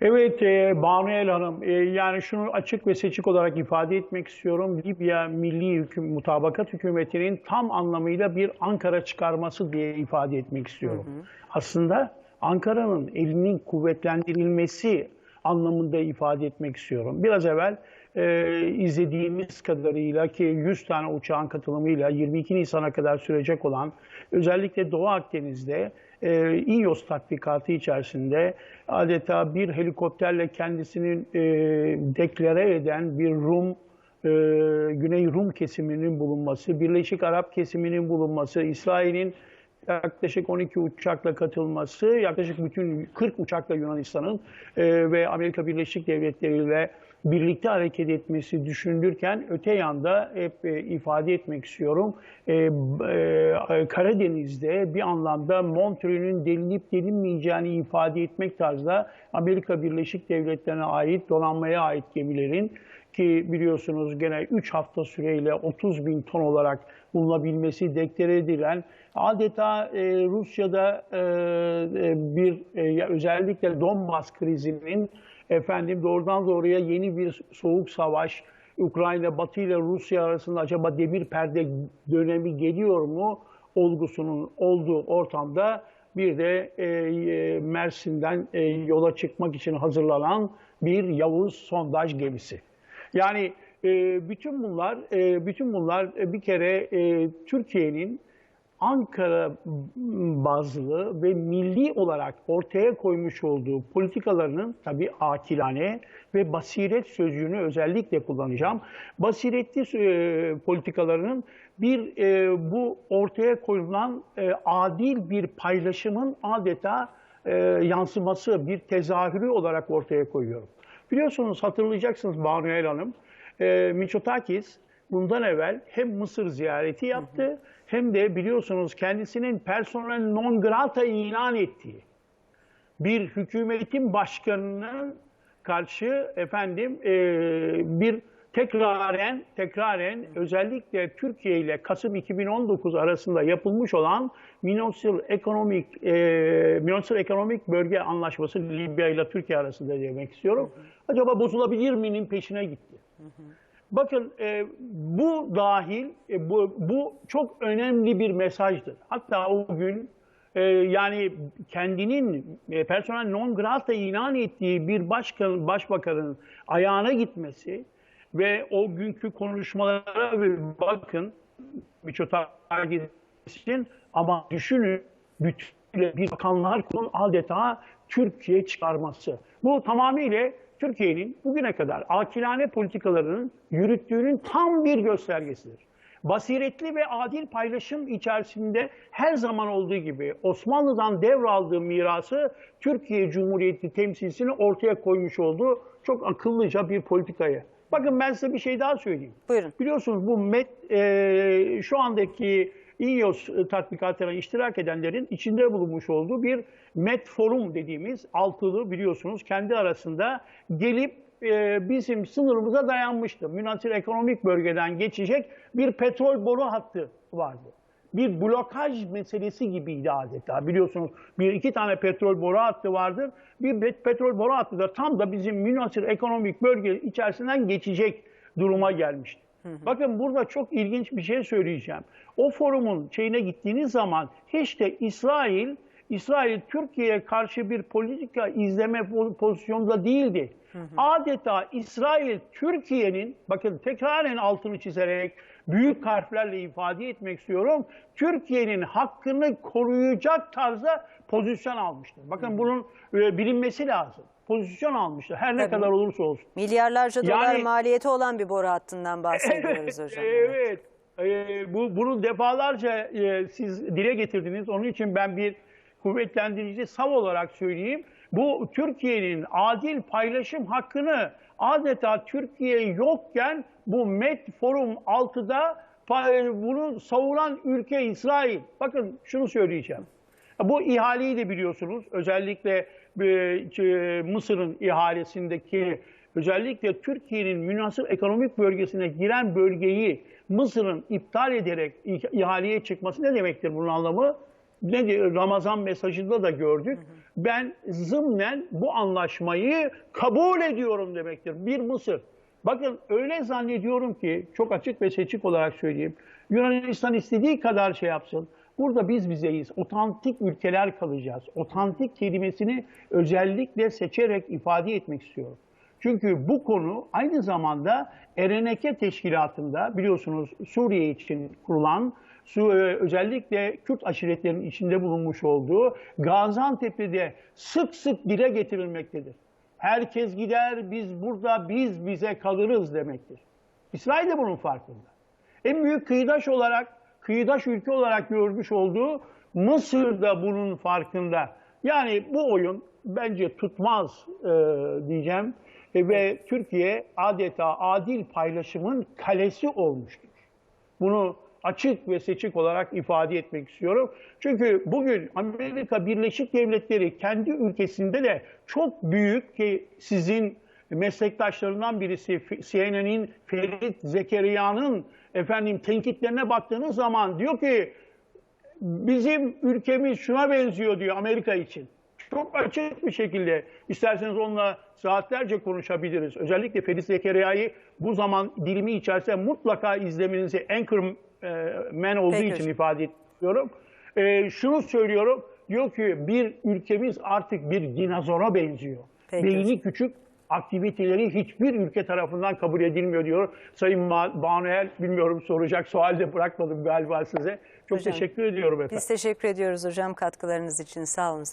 Evet e, Banu Hanım e, yani şunu açık ve seçik olarak ifade etmek istiyorum. Libya Milli Hüküm, Mutabakat Hükümeti'nin tam anlamıyla bir Ankara çıkarması diye ifade etmek istiyorum. Aslında Ankara'nın elinin kuvvetlendirilmesi anlamında ifade etmek istiyorum. Biraz evvel e, izlediğimiz kadarıyla ki 100 tane uçağın katılımıyla 22 Nisan'a kadar sürecek olan özellikle Doğu Akdeniz'de e, İYOS tatbikatı içerisinde adeta bir helikopterle kendisini e, deklare eden bir Rum e, Güney Rum kesiminin bulunması, Birleşik Arap kesiminin bulunması, İsrail'in yaklaşık 12 uçakla katılması, yaklaşık bütün 40 uçakla Yunanistan'ın e, ve Amerika Birleşik Devletleri ile birlikte hareket etmesi düşünülürken öte yanda hep e, ifade etmek istiyorum. E, e, Karadeniz'de bir anlamda Montreux'ün delinip delinmeyeceğini ifade etmek tarzda Amerika Birleşik Devletleri'ne ait donanmaya ait gemilerin ki biliyorsunuz gene 3 hafta süreyle 30 bin ton olarak bulunabilmesi deklare edilen adeta e, Rusya'da e, e, bir e, özellikle Donbas krizinin efendim doğrudan doğruya yeni bir soğuk savaş Ukrayna Batı ile Rusya arasında acaba demir perde dönemi geliyor mu olgusunun olduğu ortamda bir de e, e, Mersin'den e, yola çıkmak için hazırlanan bir Yavuz sondaj gemisi. Yani e, bütün bunlar e, bütün bunlar e, bir kere e, Türkiye'nin Ankara bazlı ve milli olarak ortaya koymuş olduğu politikalarının tabii akilane ve basiret sözcüğünü özellikle kullanacağım. Basiretli e, politikalarının bir e, bu ortaya koyulan e, adil bir paylaşımın adeta e, yansıması, bir tezahürü olarak ortaya koyuyorum. Biliyorsunuz hatırlayacaksınız Banu El Hanım, e, Mitsotakis bundan evvel hem Mısır ziyareti yaptı hı hı. hem de biliyorsunuz kendisinin personel non grata ilan ettiği bir hükümetin başkanının karşı efendim e, bir tekraren tekraren özellikle Türkiye ile Kasım 2019 arasında yapılmış olan Minosıl Ekonomik e, Minosıl Ekonomik Bölge Anlaşması Libya ile Türkiye arasında demek istiyorum. Hı hı. Acaba bozulabilir mi'nin peşine gitti. Hı hı. Bakın e, bu dahil, e, bu, bu çok önemli bir mesajdır. Hatta o gün e, yani kendinin e, personel non grata ilan ettiği bir başkan, başbakanın ayağına gitmesi ve o günkü konuşmalara bir bakın Miçotakis'in ama düşünün bütün bir bakanlar kurulun adeta Türkiye çıkarması. Bu tamamıyla Türkiye'nin bugüne kadar akilane politikalarının yürüttüğünün tam bir göstergesidir. Basiretli ve adil paylaşım içerisinde her zaman olduğu gibi Osmanlı'dan devraldığı mirası Türkiye Cumhuriyeti temsilcisini ortaya koymuş olduğu çok akıllıca bir politikayı. Bakın ben size bir şey daha söyleyeyim. Buyurun. Biliyorsunuz bu MET e, şu andaki İYOS tatbikatına iştirak edenlerin içinde bulunmuş olduğu bir MET forum dediğimiz altılı biliyorsunuz kendi arasında gelip e, bizim sınırımıza dayanmıştı. Münasır ekonomik bölgeden geçecek bir petrol boru hattı vardı. Bir blokaj meselesi gibiydi adeta. Biliyorsunuz bir iki tane petrol boru hattı vardır. Bir petrol boru hattı da tam da bizim Münasır ekonomik bölge içerisinden geçecek duruma gelmişti. Bakın burada çok ilginç bir şey söyleyeceğim. O forumun şeyine gittiğiniz zaman hiç de İsrail, İsrail Türkiye'ye karşı bir politika izleme pozisyonda değildi. Hı hı. Adeta İsrail Türkiye'nin, bakın tekraren altını çizerek büyük harflerle ifade etmek istiyorum. Türkiye'nin hakkını koruyacak tarzda pozisyon almıştır. Bakın hı. bunun e, bilinmesi lazım pozisyon almıştır. Her ne Tabii. kadar olursa olsun. Milyarlarca dolar Yani- maliyeti olan bir boru hattından bahsediyoruz hocam. Evet. Ee, bu bunu defalarca e, siz dile getirdiniz. Onun için ben bir kuvvetlendirici sav olarak söyleyeyim. Bu Türkiye'nin adil paylaşım hakkını adeta Türkiye yokken bu MET Forum 6'da pa- bunu savunan ülke İsrail. Bakın şunu söyleyeceğim. Bu ihaleyi de biliyorsunuz. Özellikle e, e, Mısır'ın ihalesindeki özellikle Türkiye'nin münasır ekonomik bölgesine giren bölgeyi Mısır'ın iptal ederek ihaleye çıkması ne demektir bunun anlamı? Ne diyor? Ramazan mesajında da gördük. ben zımnen bu anlaşmayı kabul ediyorum demektir. Bir Mısır. Bakın öyle zannediyorum ki çok açık ve seçik olarak söyleyeyim. Yunanistan istediği kadar şey yapsın. Burada biz bizeyiz. Otantik ülkeler kalacağız. Otantik kelimesini özellikle seçerek ifade etmek istiyorum. Çünkü bu konu aynı zamanda Ereneke Teşkilatı'nda biliyorsunuz Suriye için kurulan Su- e, özellikle Kürt aşiretlerinin içinde bulunmuş olduğu Gaziantep'te sık sık dile getirilmektedir. Herkes gider, biz burada, biz bize kalırız demektir. İsrail de bunun farkında. En büyük kıyıdaş olarak, kıyıdaş ülke olarak görmüş olduğu Mısır da bunun farkında. Yani bu oyun bence tutmaz e, diyeceğim E, ve Türkiye adeta adil paylaşımın kalesi olmuştur. Bunu açık ve seçik olarak ifade etmek istiyorum. Çünkü bugün Amerika Birleşik Devletleri kendi ülkesinde de çok büyük ki sizin meslektaşlarından birisi CNN'in Ferit Zekeriya'nın efendim tenkitlerine baktığınız zaman diyor ki bizim ülkemiz şuna benziyor diyor Amerika için. Çok açık bir şekilde isterseniz onunla saatlerce konuşabiliriz. Özellikle Ferit Zekeriya'yı bu zaman dilimi içerisinde mutlaka izlemenizi Anchorman olduğu Peki. için ifade ediyorum. Ee, şunu söylüyorum. Diyor ki bir ülkemiz artık bir dinozora benziyor. Peki. Beyni küçük, aktiviteleri hiçbir ülke tarafından kabul edilmiyor diyor. Sayın Banuel bilmiyorum soracak sual de bırakmadım galiba size. Çok Hocam, teşekkür ediyorum efendim. Biz teşekkür ediyoruz hocam katkılarınız için. Sağ olun efendim.